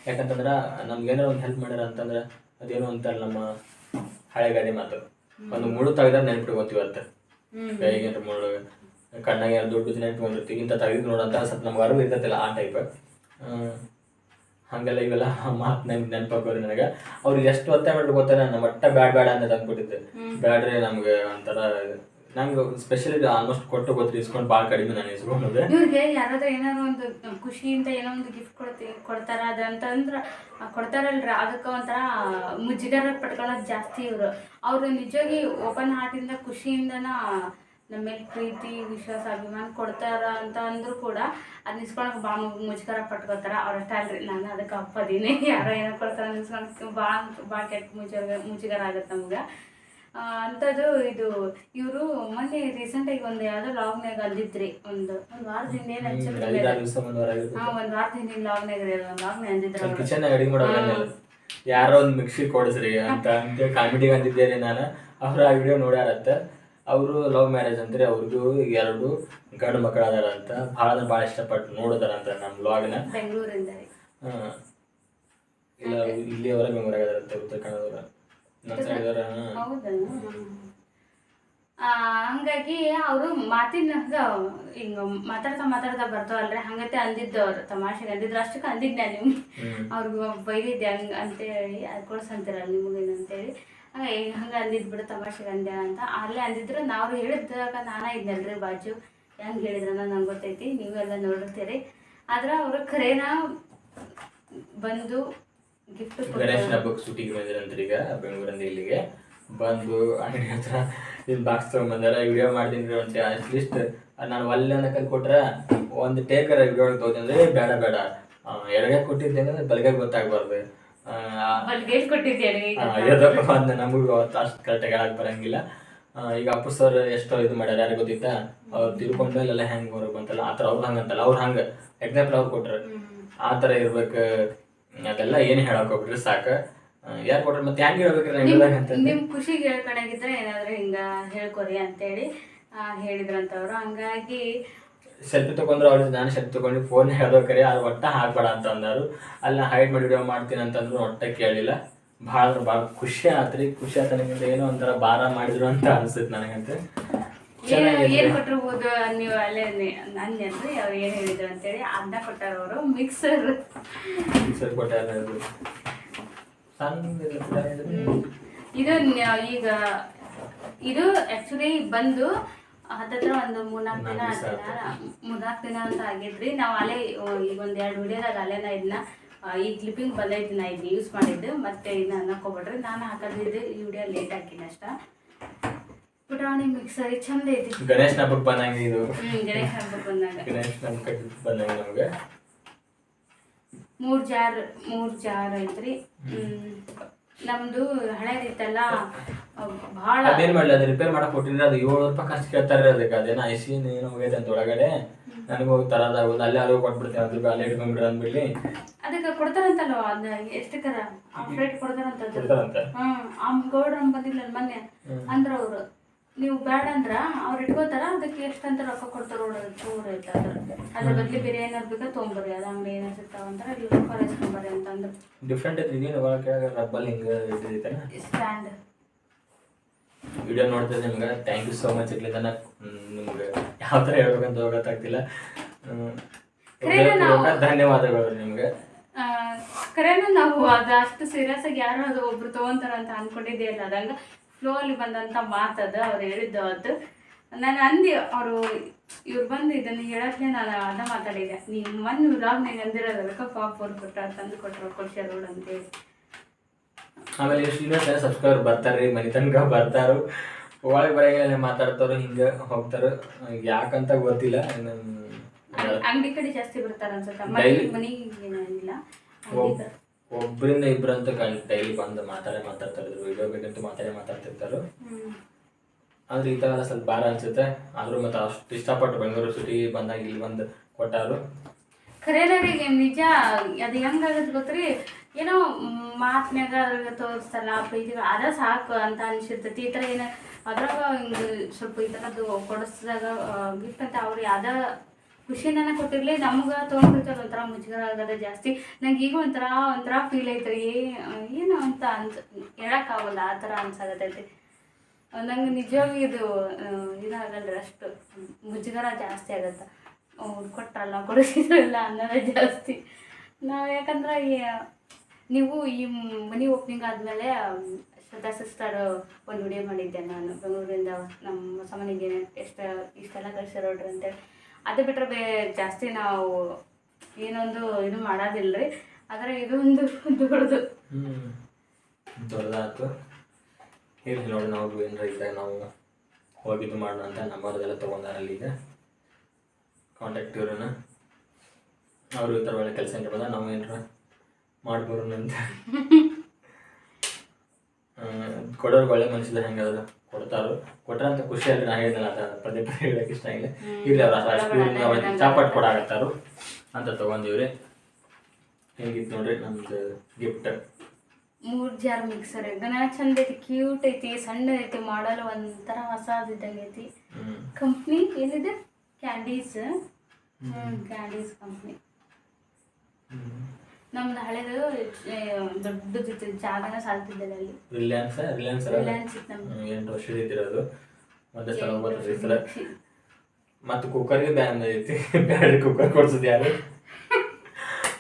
ಯಾಕಂತಂದ್ರೆ ನಮ್ಗೆ ಏನಾರ ಒಂದು ಹೆಲ್ಪ್ ಮಾಡ್ಯಾರ ಅಂತಂದ್ರೆ ಅದೇನು ಅಂತಾರೆ ನಮ್ಮ ಹಳೆ ಗಾದೆ ಮಾತು. ಒಂದು ಮುಳು ತೆಗೆದ ನೆನ್ಪಿಟ್ಕೊತೀವಿ ಅಂತ. ಕೈಗೆ ಏನಾರ ಮುಳ್ಳು ಕಣ್ಣಾಗ ಯಾರು ದೊಡ್ಡ ದಿನ ಇಟ್ಕೊಂಡಿರ್ತೀವಿ ಇಂಥ ತೆಗೆದು ನೋಡಂತ ಸ್ವಲ್ಪ ನಮ್ಗೆ ಅರಿವು ಇರ್ತೈತಿಲ್ಲ ಆ ಟೈಪ್ ಹಾಗೆಲ್ಲ ಇವೆಲ್ಲ ಮಾತು ನಂಗೆ ನೆನಪಾಗೋರಿ ನನಗೆ. ಅವ್ರಿಗೆ ಎಷ್ಟು ಒತ್ತಾಯ ಮಾಡ್ಬೇಕು ಗೊತ್ತಾರ ನಮ್ಮ ಮಟ್ಟ ಬ್ಯಾಡ ಬೇಡ ಅಂತ ಅಂದ್ಬಿಟ್ಟಿದ್ದೆ ಬ್ಯಾಡ್ರಿ ನಮ್ಗೆ ಒಂಥರ ನಂಗೆ ಸ್ಪೆಷಲಿ ಆಲ್ಮೋಸ್ಟ್ ಕೊಟ್ಟು ಗೊತ್ತು ಇಸ್ಕೊಂಡು ಭಾಳ ಕಡಿಮೆ ನಾನು ಇಸ್ಕೊಂಡೋದೆ ಇವ್ರಿಗೆ ಯಾರಾದ್ರೂ ಏನಾದ್ರು ಒಂದು ಖುಷಿಯಿಂದ ಏನೋ ಒಂದು ಗಿಫ್ಟ್ ಕೊಡ್ತೀವಿ ಕೊಡ್ತಾರ ಅದಂತಂದ್ರ ಆ ಕೊಡ್ತಾರಲ್ರಿ. ಅದಕ್ಕೆ ಒಂಥರ ಮುಜುಗರ ಪಟ್ಕೊಳ್ಳೋದು ಜಾಸ್ತಿ ಇವರು. ಅವರು ನಿಜವಾಗಿ ಓಪನ್ ಹಾರ್ಟಿಂದ ಖುಷಿಯಿಂದನ ನಮ್ಮ ಮೇಲೆ ಪ್ರೀತಿ ವಿಶ್ವಾಸ ಅಭಿಮಾನ ಕೊಡ್ತಾರ ಅಂತ ಅಂದ್ರೂ ಕೂಡ ಅದ್ ಇಸ್ಕೊಳಕ್ ಭಾಳ ಮುಜುಗರ ಪಟ್ಕೋತಾರ ಅವ್ರಷ್ಟ ಅಲ್ರಿ. ನಾನು ಅದಕ್ಕೆ ಅಪ್ಪದೀನಿ. [laughs] ಯಾರೋ ಏನೋ ಕೊಡ್ತಾರ ಬಾ ಭಾಳ ಭಾಳ ಕೆಟ್ಟ ಮುಜುಗರ ಮುಜುಗರ ಆಗುತ್ತೆ ನಮ್ಗೆ. ಅಂಥದ್ದು ಇದು ಇವರು ಮೊನ್ನೆ ರೀಸೆಂಟಾಗಿ ಒಂದು ಯಾವುದೋ ಲಾಗ್ನಾಗ ಅಂದಿದ್ರಿ ಒಂದು ಒಂದು ವಾರದ ಹಿಂದೆ ಹಾ ಒಂದ್ ವಾರದ ಹಿಂದಿನ ಲಾಗ್ನಾಗ ರೀ? ಒಂದು ಲಾಗ್ನಾಗ ಅಂದಿದ್ರು ಯಾರೋ ಒಂದು ಮಿಕ್ಸಿ ಕೊಡಿಸ್ರಿ ಅಂತ ಕಾಮಿಡಿಗೆ ಅಂದಿದ್ದೇನೆ ನಾನು. ಅವ್ರು ಆ ವಿಡಿಯೋ ನೋಡ್ಯಾರಂತ ಅವರು ಲವ್ ಮ್ಯಾರೇಜ್ ಅಂದ್ರೆ ಅವ್ರಿಗೂ ಎರಡು ಗಂಡು ಮಕ್ಕಳು ಅದಾರ ಅಂತ ಭಾಳ ಅಂದ್ರೆ ಭಾಳ ಇಷ್ಟಪಟ್ಟು ನೋಡಿದಾರಂತ ನಮ್ಮ ವ್ಲಾಗ್ನ ಬೆಂಗಳೂರಿಂದ ಇಲ್ಲ ಇಲ್ಲಿ ಅವರ ಬೆಂಗಳೂರಾಗ ಅಂತ ಉತ್ತರ ಕನ್ನಡದವರ. ನಮ್ಮ ಸೈಡ್ ಹೌದಾ? ಆ, ಹಂಗಾಗಿ ಅವರು ಮಾತಿನ ಹಿಂಗ ಮಾತಾಡ್ತಾ ಮಾತಾಡ್ತಾ ಬರ್ತಾವಲ್ರಿ ಹಂಗತೆ ಅಂದಿದ್ದು ಅವ್ರು ತಮಾಷೆಗೆ ಅಂದಿದ್ರು ಅಷ್ಟಕ್ಕೆ ಅಂದಿದ್ದೆ ನಿಮ್ಗೆ. ಅವ್ರಿಗೆ ಬೈದಿದ್ದೆ ಹಂಗ ಅಂತೇಳಿ ಅಂತ ಅಂತೇಳಿ ಹಂಗೆ ಅಂದಿದ್ದು ಬಿಡು ತಮಾಷೆಗೆ ಅಂದೆ ಅಂತ. ಅಲ್ಲೇ ಅಂದಿದ್ರು ನಾವು ಹೇಳಿದಾಗ ನಾನೇ ಇದ್ನಲ್ರಿ ಬಾಜು. ಹೆಂಗೆ ಹೇಳಿದ್ರ ನಂಗೆ ಗೊತ್ತೈತಿ, ನೀವೆಲ್ಲ ನೋಡಿರ್ತೀರಿ. ಆದ್ರೆ ಅವರು ಖರೇನ ಬಂದು ಗಿಫ್ಟ್ ಗಣೇಶನ ಹಬ್ಬಕ್ಕೆ ಶೂಟಿಂಗ್ ಬಂದಿರಂತ್ರಿ ಈಗ, ಬೆಂಗಳೂರಿಂದ ಇಲ್ಲಿಗೆ. ಬಂದು ಅಂಗಡಿ ಹತ್ರ ಇದು ಬಾಕ್ಸ್ ತೊಗೊಂಬಂದಾರ ವಿಡಿಯೋ ಮಾಡ್ತೀನಿ ಅಂತ ಅಟ್ಲೀಸ್ಟ್ ನಾನು ಒಲ್ಲೆ ಅನ್ನಕಲ್ ಕೊಟ್ರ ಒಂದು ಟೇಕರ್ ವಿಡಿಯೋ ಅಂದ್ರೆ ಬೇಡ ಬೇಡ. ಎರಡೇ ಕೊಟ್ಟಿದ್ದೆ ಅಂದ್ರೆ ಬಲಗೆ ಗೊತ್ತಾಗ್ಬಾರ್ದು. ಅಂತ ನಮಗೂ ಅವತ್ತು ಅಷ್ಟು ಕರೆಕ್ಟಾಗಿ ಹೇಳಕ್ ಬರಂಗಿಲ್ಲ. ಈಗ ಅಪ್ಪು ಸರ್ ಎಷ್ಟೋ ಇದು ಮಾಡ್ಯಾರ ಯಾರು ಗೊತ್ತಿತ್ತಾ? ಅವ್ರು ತಿಳ್ಕೊಂಡ ಇಲ್ಲೆಲ್ಲ ಹೆಂಗ್ ಹೊರಗೆ ಬಂತಲ್ಲ ಆ ಥರ ಅವ್ರು ಹಂಗಂತಲ್ಲ ಅವ್ರು ಹಂಗ. ಎಕ್ಸಾಂಪಲ್ ಅವ್ರು ಕೊಟ್ರು. ಆ ಥರ ಇರ್ಬೇಕು ಅದೆಲ್ಲ ಏನು ಹೇಳಕ್ ಹೋಗ್ರಿ ಸಾಕ. ಯಾರು ಕೊಟ್ರ ಮತ್ತೆ ಹೆಂಗೆ ಹೇಳ್ಬೇಕ್ರಿ ನಿಮ್ ಖುಷಿಗೆ ಹೇಳ್ಕೊಳಗಿದ್ರೆ ಏನಾದ್ರೂ ಹಿಂಗ ಹೇಳ್ಕೊರಿ ಅಂತೇಳಿ ಹೇಳಿದ್ರಂತವ್ರು. ಹಂಗಾಗಿ ಸೆಲ್ಫಿ ತೊಗೊಂಡ್ರೆ ಅವ್ರ ನಾನು ಸೆಲ್ಫಿ ತೊಗೊಂಡು ಫೋನ್ ಹೇಳ್ಬೇಕ್ರಿ ಅದು ಒಟ್ಟ ಹಾಕ್ಬೇಡ ಅಂತ ಅಂದರು. ಅಲ್ಲ ಹೈಡ್ ಮಾಡಿ ವಿಡಿಯೋ ಮಾಡ್ತೀನಿ ಅಂತಂದ್ರು ಒಟ್ಟ ಕೇಳಿಲ್ಲ. ಭಾಳ ಅಂದ್ರೆ ಭಾಳ ಖುಷಿ ಆತ್ರಿ. ಖುಷಿ ಆತ ನನಗಿಂತ ಏನೋ ಒಂಥರ ಭಾರ ಮಾಡಿದ್ರು ಅಂತ ಅನ್ಸುತ್ತೆ ನನಗಂತೆ. ಏನು ಕೊಟ್ಟಿರ್ಬೋದು ನೀವು ಅಲ್ಲೇ ಅಂದ್ರಿ ಅವ್ರು ಏನ್ ಹೇಳಿದ್ರು ಅಂತೇಳಿ ಅನ್ನ ಕೊಟ್ಟಾರ ಅವರು ಮಿಕ್ಸರ್ ಮಿಕ್ಸರ್ ಕೊಟ್ಟಾರ ಇದು ಈಗ ಇದು ಆಕ್ಚುಲಿ ಬಂದು ಹತ್ತತ್ರ ಒಂದು ಮೂರ್ನಾಲ್ಕು ದಿನ ಮೂರ್ನಾಲ್ಕು ದಿನ ಅಂತ ಆಗಿದ್ರಿ. ನಾವು ಅಲ್ಲೇ ಈಗ ಒಂದ್ ಎರಡು ವಿಡಿಯೋದಾಗ ಅಲ್ಲೇನ ಇದನ್ನ ಈ ಕ್ಲಿಪ್ಪಿಂಗ್ ಬಂದೈತಿ ನಾ ಇದನ್ನ ಯೂಸ್ ಮಾಡಿದ್ದು. ಮತ್ತೆ ಇದನ್ನ ಅನ್ನಕೋಬೇಡ್ರಿ ನಾನು ಹಾಕೋದಿದ್ದು ಈ ವಿಡಿಯೋ ಲೇಟ್ ಹಾಕಿನ ಅಷ್ಟ. ಪುಟಾಣಿ ಮಿಕ್ಸರ್ ಚಂದ ಐತಿ. ಗಣೇಶನ ಹಬ್ಬಕ್ಕೆ ಬಂದಂಗ ಇದು. ಗಣೇಶ್ ಗಣೇಶ ಹಬ್ಬಕ್ಕೆ ಬಂದಾಗ. ಗಣೇಶನ ಹಬ್ಬಕ್ಕೆ ಬಂದಂಗೆ ನಮಗೆ. ಮೂರ್ ಜಾರ್ ಮೂರ್ ಜಾರ್ ಐತ್ರಿ. ಹ್ಮ್. ನಮ್ದು ಹಳೇದಿತ್ತಲ್ಲ ಬಹಳ ಅದೇನ್ ಮಾಡ್ಲಿ ಅದು ರಿಪೇರ್ ಮಾಡಕ್ ಕೊಟ್ಟಿದ್ರೆ ಅದು ಏಳು ರೂಪಾಯಿ ಖರ್ಚು ಕೇಳ್ತಾರೆ ಅದಕ್ಕೆ ಅದೇನ ಐಸಿ ಏನು ಹೋಗೈತೆ ಅಂತ ಒಳಗಡೆ. ನನಗೆ ಹೋಗಿ ತರೋದಾಗೋದು ಅಲ್ಲೇ ಅಲ್ಲೇ ಕೊಟ್ಬಿಡ್ತೇವೆ ಅದ್ರ ಅಲ್ಲೇ ಇಟ್ಕೊಂಡ್ಬಿಡ್ರಿ ಅಂದ್ಬಿಡ್ಲಿ. ಅದಕ್ಕೆ ಕೊಡ್ತಾರಂತಲ್ವ? ಅದ ಎಷ್ಟಕ್ಕರ ರೇಟ್ ಕೊಡ್ತಾರಂತ ಅದು. ಕೊಡ್ತಾರಂತ. ಹ್ಮ್. ಆ ಗೌಡ್ರ ಬಂದಿಲ್ಲ ಮೊನ್ನೆ. ಅಂದ್ರ ಅವ್ರು ನೀವು ಬೇಡ ಅಂದ್ರ ಅವ್ರು ಇಟ್ಕೋತಾರ ಅದಕ್ಕೆ ಎಷ್ಟಂತ ರೊಕ್ಕ ಕೊಡ್ತಾರ ಐತೆ ಅದ್ರ. ಅದ್ರ ಬದ್ಲಿ ಬೇರೆ ಏನಾರು ಬೇಕಾ ತೊಗೊಂಬರ್ರಿ ಅದ ಅಂಗಡಿ ಏನಾರು ಸಿಗ್ತಾವ ಅಂತಾರ ಇಲ್ಲಿ ರೊಕ್ಕ ಇಸ್ಕೊಂಬರ್ರಿ ಅಂತಂದ್ರು ಡಿಫ್ರೆಂಟ್ ಐತಿ ಇದೇನು ಒಳಗೆ ಕೆಳಗೆ ರಬ್ಬಲ್ ಹಿಂಗೆ ಸ್ಟ್ಯಾಂಡ್ ವಿಡಿಯೋ ನೋಡ್ತಿದ್ರೆ ನಿಮ್ಗೆ ಥ್ಯಾಂಕ್ ಯು ಸೋ ಮಚ್ ಇರ್ಲಿ ತನಕ ನಿಮ್ಗೆ ಯಾವ ಥರ ಹೇಳ್ಬೇಕಂತ ಗೊತ್ತಾಗ್ತಿಲ್ಲ ಧನ್ಯವಾದಗಳು ನಿಮ್ಗೆ. ಕರೆನ ನಾವು ಅದು ಅಷ್ಟು ಸೀರಿಯಸ್ ಆಗಿ ಯಾರು ಅದು ಒಬ್ರು ತಗೊಂತಾರ ಅಂತ ಅನ್ಕೊಂಡಿದ್ದೆ ಇಲ್ಲ. ಅದಂಗ ಫ್ಲೋ ಅಲ್ಲಿ ಬಂದಂತ ಮಾತದ ಅವ್ರು ಹೇಳಿದ್ದು ಅದು. ನಾನು ಅಂದಿ ಅವರು ಇವ್ರು ಬಂದು ಇದನ್ನ ಹೇಳಕ್ಕೆ ನಾನು ಅದ ಮಾತಾಡಿದೆ. ನೀನು ಮೊನ್ನೆ ವ್ಲಾಗ್ನಾಗ ಅಂದಿರೋದಕ್ಕೆ ಪಾಪ್ ಅವ್ರು ಕೊಟ್ಟ ತಂದು ಕೊಟ್ಟರು ಕೊಡ್ಸ್ಯಾರ ನೋಡು ಅಂತೇಳಿ. ಆಮೇಲೆ ಎಷ್ಟು ಇನ್ನೂ ಸಬ್ಸ್ಕ್ರೈಬರ್ ಬರ್ತಾರ್ರಿ ಮನೆ ತನಕ ಬರ್ತಾರು. ಒಳಗೆ ಬರೋಂಗಿಲ್ಲ ಮಾತಾಡ್ತಾರೋ ಹಿಂಗೆ ಹೋಗ್ತಾರೋ. ಯಾಕಂತ ಗೊತ್ತಿಲ್ಲ ಅಂಗಡಿ ಕಡೆ ಜಾಸ್ತಿ ಬರ್ತಾರ ಅನ್ಸುತ್ತೆ ಮನೆ ಮನೆಗೆ ಏನಿಲ್ಲ ಒಬ್- ಇಬ್ಬರಂತೂ ಕಣ್ ಡೈಲಿ ಬಂದು ಮಾತಾಡೇ ಮಾತಾಡ್ತಾರೆ ವಿಡಿಯೋ ಬೇಕಂತೂ ಮಾತಾಡೇ ಮಾತಾಡ್ತಿರ್ತಾರೆ. ಆದ್ರೆ ಈ ಥರ ಸ್ವಲ್ಪ ಭಾರ ಅನ್ಸುತ್ತೆ. ಆದರೂ ಮತ್ತೆ ಅಷ್ಟು ಇಷ್ಟಪಟ್ಟು ಬೆಂಗಳೂರು ಸಿಟಿ ಬಂದಾಗ ಇಲ್ಲಿ ಬಂದು ಕೊಟ್ಟಾರು. ಖರೇನರಿಗೆ ನಿಜ, ಅದು ಹೆಂಗಾಗತ್ತೆ ಗೊತ್ತ್ರಿ? ಏನೋ ಮಾತ್ನ್ಯಾಗ ಅದ್ರಾಗ ತೋರಿಸ್ತಲ್ಲ ಪ್ರೀತಿಗಳು ಅದ ಸಾಕು ಅಂತ ಅನ್ಸಿರ್ತೈತಿ. ಈ ಥರ ಏನ ಅದ್ರಾಗ ಹಿಂಗೆ ಸ್ವಲ್ಪ ಈ ಥರದ್ದು ಕೊಡಿಸಿದಾಗ ಗಿಫ್ಟ್ ಅಂತ ಅವ್ರು ಯಾವ್ದ ಖುಷಿನ ಕೊಟ್ಟಿರಲಿ. ನಮ್ಗೆ ತೊಗೊಂಡಿರ್ತಾರೆ ಒಂಥರ ಮುಜುಗರ ಆಗದ ಜಾಸ್ತಿ. ನಂಗೆ ಈಗ ಒಂಥರ ಒಂಥರ ಫೀಲ್ ಐತ್ರಿ. ಏನು ಅಂತ ಅನ್ಸ ಹೇಳಕ್ಕಾಗಲ್ಲ, ಆ ಥರ ಅನ್ಸಾಗತ್ತೈತಿ ನಂಗೆ ನಿಜವಾಗಿ ಇದು ಇದಾಗಲ್ಲ ಅಷ್ಟು. ಮುಜುಗರ ಜಾಸ್ತಿ ಆಗತ್ತೆ. ಕೊಟ್ರಲ್ಲ, ಕೊಡಿಸಿದ್ರಲ್ಲ ಅನ್ನೋದೇ ಜಾಸ್ತಿ. ನಾವು ಯಾಕಂದ್ರೆ ನೀವು ಈ ಮನಿ ಓಪನಿಂಗ್ ಆದಮೇಲೆ ಶ್ರದ್ಧಾ ಸಿಸ್ಟರ್ ಒಂದು ವಿಡಿಯೋ ಮಾಡಿದ್ದೆ ನಾನು. ಬೆಂಗಳೂರಿಂದ ನಮ್ಮ ಸಮನಿಗೆ ಮನೆಗೆ ಎಷ್ಟು ಇಷ್ಟೆಲ್ಲ ಕಳಿಸಿರೋಡ್ರಿ ಅಂತೇಳಿ ಅದು ಬಿಟ್ಟರೆ ಬೇ, ಜಾಸ್ತಿ ನಾವು ಏನೊಂದು ಇದು ಮಾಡೋದಿಲ್ಲ ರೀ ಆದರೆ ಇದೊಂದು ದೊಡ್ಡದು. ದೊಡ್ಡದಾಯ್ತು ಇರ್ಲಿ ನೋಡಿ ನಾವು ಏನಾರ ಇದ್ದಾಗ ನಾವು ಹೋಗಿದ್ದು ಮಾಡೋಣ ಅಂತ ನಂಬರ್ದೆಲ್ಲ ತೊಗೊಂಡಾರ ಅಲ್ಲಿ ಈಗ. ಕಾಂಟ್ಯಾಕ್ಟ್ ಇವ್ರನ್ನ. ಅವರು ಈ ಥರ ಒಳ್ಳೆ ಕೆಲಸ ಏನಾರ ನಾವು ಏನಾರ ಮಾಡ್ಬೋರು ಅಂತ. ಕೊಡೋರು ಒಳ್ಳೆ ಮನಸ್ಸಿದ್ರೆ ಹೆಂಗದ ಕೊಡ್ತಾರೋ ಕೊಟ್ರ ಅಂತ ಖುಷಿ ಅಲ್ರಿ ನಾ ಹೇಳಿದ್ನಲ್ಲ ಅಂತ ಪದೇ ಪದೇ ಹೇಳಕ್ಕೆ ಇಷ್ಟ ಇಲ್ಲ ಇರ್ಲಿ ಅವ್ರ ಚಾಪಾಟ್ ಕೊಡಾಕತ್ತಾರು ಅಂತ ತಗೊಂಡಿವ್ರಿ. ಹೆಂಗಿತ್ತು ನೋಡ್ರಿ ನಮ್ದು ಗಿಫ್ಟ್ ಮೂರ್ ಜಾರ್ ಮಿಕ್ಸರ್ ಗನ ಚಂದ ಐತಿ ಕ್ಯೂಟ್ ಐತಿ ಸಣ್ಣ ಐತಿ ಮಾಡಲ್ ಒಂಥರ ಹೊಸ ಇದ್ದಂಗೆ ಐತಿ ಕಂಪ್ನಿ ಏನಿದೆ? ಕ್ಯಾಂಡೀಸ್ ಕ್ಯಾಂಡೀಸ್ ಕಂಪ್ನಿ ನಮ್ದು ಹಳೇದು ದೊಡ್ಡದಿತ್ತು ಜಾಗನ ಸಾಲ್ತಿದ್ದಿಲ್ಲ ಅಲ್ಲಿ ರಿಲಯನ್ಸ್ ರಿಲಯನ್ಸ್ ರಿಲಯನ್ಸ್ ಇತ್ತು ನಮ್ದು. ಎಂಟು ವರ್ಷದ ಇದ್ದಿರೋದು ಮತ್ತೆ ಸಲ ಹೋಗ್ಬರ್ತದೆ ಈ ಸಲ ಮತ್ತು ಕುಕ್ಕರ್ಗೆ ಬ್ಯಾನ್ ಐತಿ ಬ್ಯಾಡ್ರಿ ಕುಕ್ಕರ್ ಕೊಡ್ಸೋದು ಯಾರು?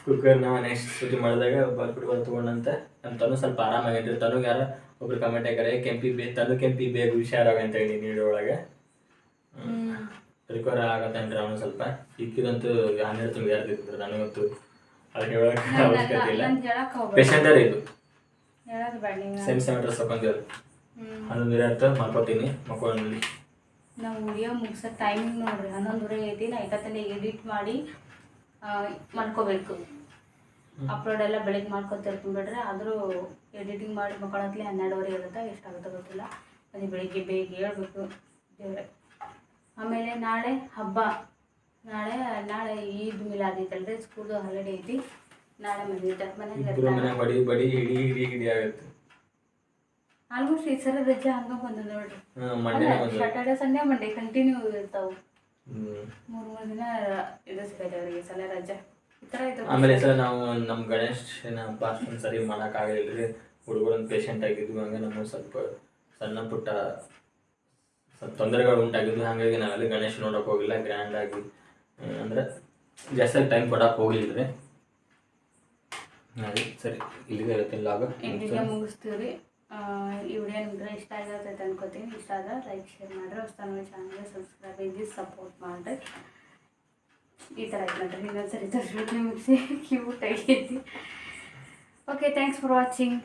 ಕುಕ್ಕರ್ ನಾವು ನೆಕ್ಸ್ಟ್ ಶೂಟಿ ಮಾಡಿದಾಗ ಬರ್ಬಿಟ್ಟು ಬಂದು ತೊಗೊಂಡಂತ ನಮ್ಮ ತನು ಸ್ವಲ್ಪ ಆರಾಮಾಗೈತಿ ತನುಗೆ ಯಾರು ಒಬ್ರು ಕಮೆಂಟ್ ಹಾಕ್ಯಾರೆ ಕೆಂಪಿ ಬೇ ತನು ಕೆಂಪಿ ಬೇಗ ಹುಷಾರಾಗ ಅಂತ ಹೇಳಿ ನೀಡೊಳಗೆ ಒಳಗೆ. ರಿಕವರ್ ಆಗತ್ತಂದ್ರೆ ಅವನು ಸ್ವಲ್ಪ? ಇಕ್ಕಿದಂತೂ ಹನ್ನೆರಡು ತಿಂಗಳು ಯಾರು ನನಗಂತೂ ಅದು ಹೇಳೋಕೆ ಅವಶ್ಯಕತೆ ಇಲ್ಲ. ನಂದು ಹೇಳಕ್ ಹೋಗ್ಬೇಡ. ಪೇಷಂಟರ್ ಇದು. ನೀವು ಹನ್ನೊಂದು ಇರತ್ತೆ ವಿಡಿಯೋ ಮುಗಿಸೋ ಟೈಮಿಂಗ್ ನೋಡ್ರಿ ಹನ್ನೊಂದುವರೆ ಐತಿ ನಾ ಎಡಿಟ್ ಮಾಡಿ ಮಾಡ್ಕೋಬೇಕು ಅಪ್ಲೋಡ್ ಎಲ್ಲ ಬೆಳಿಗ್ಗೆ ಮಾಡ್ಕೊತಿರ್ತೀನಿ ಆದ್ರೂ ಆದರೂ ಎಡಿಟಿಂಗ್ ಮಾಡಿ ಮಕ್ಕಳತ್ಲಿ ಹನ್ನೆರಡುವರೆ ಇರುತ್ತೆ ಎಷ್ಟಾಗುತ್ತೆ ಗೊತ್ತಿಲ್ಲ. ಅದು ಬೆಳಿಗ್ಗೆ ಬೇಗ ಹೇಳ್ಬೇಕು ದೇವ್ರೆ. ಆಮೇಲೆ ನಾಳೆ ಹಬ್ಬ. ನಾಳೆ ನಾಳೆ ಈದ್ ಮಿಲಾದ್ ಐತಲ್ರಿ ಸ್ಕೂಲ್ ಹಾಲಿಡೇ ಐತಿ. ನಾಳೆ ಮದುವೆ ಬಡಿ ಬಡಿ ಆಗುತ್ತೆ. ಆಲ್ಮೋಸ್ಟ್ ಈ ಸಲ ರಜೆ ಹಂಗ ಬಂದು ನೋಡ್ರಿ. ಸಾಟರ್ಡೇ ಒಂದು ಸಂಡೇ ಮಂಡೇ ಕಂಟಿನ್ಯೂ ಇರ್ತಾವೆ. ಮೂರ್ ಮೂರ್ ದಿನ ಇದು ಸಿಗೈತೆ ಅವ್ರಿಗೆ ಸಲ ರಜೆ. ಆಮೇಲೆ ಸರ್ ನಾವು ನಮ್ಮ ಗಣೇಶನ ಹಬ್ಬ ಅಷ್ಟೊಂದು ಸರಿ ಮಾಡೋಕ್ಕಾಗಲಿಲ್ಲ ರೀ ಹುಡುಗರು ಪೇಶೆಂಟ್ ಪೇಷಂಟ್ ಆಗಿದ್ವು ಹಂಗೆ ನಮಗೆ ಸ್ವಲ್ಪ ಸಣ್ಣ ಪುಟ್ಟ ಸ್ವಲ್ಪ ತೊಂದರೆಗಳು ಉಂಟಾಗಿದ್ವು. ಹಾಗಾಗಿ ನಾವೆಲ್ಲ ಗಣೇಶ ನೋಡೋಕೆ ಹೋಗಿಲ್ಲ ಗ್ರ್ಯಾಂಡಾಗಿ ಅಂದರೆ ಜಾಸ್ತಿ ಟೈಮ್ ಕೊಡಕ್ಕೆ ಹೋಗಲಿಲ್ಲ ನೋಡಿ ಸರಿ, ಇಲ್ಲಿಗೆ ಇರುತ್ತೆ ಲಾಗ. ಇಲ್ಲಿಗೆ ಮುಗಿಸ್ತೀವಿ ಈ ವಿಡಿಯೋ ಇಷ್ಟ ಆಗಿರುತ್ತೆ ಅನ್ಕೋತೀನಿ. ಇಷ್ಟ ಆದ್ರೆ ಲೈಕ್ ಶೇರ್ ಮಾಡಿರಿ. ಹೊಸ ಚಾನಲ್ಗೆ ಸಬ್ಸ್ಕ್ರೈಬ್ ಇದ್ದು ಸಪೋರ್ಟ್ ಮಾಡಿರಿ. ಈ ಥರ ಆಯ್ತು ಇನ್ನೊಂದು ಸರಿ ತೋರಿಸ್ಬಿಟ್ಟು ನಿಮಗೆ ಕ್ಯೂಟ್ [laughs] ಆಗೈತಿ ಓಕೆ ಥ್ಯಾಂಕ್ಸ್ ಫಾರ್ ವಾಚಿಂಗ್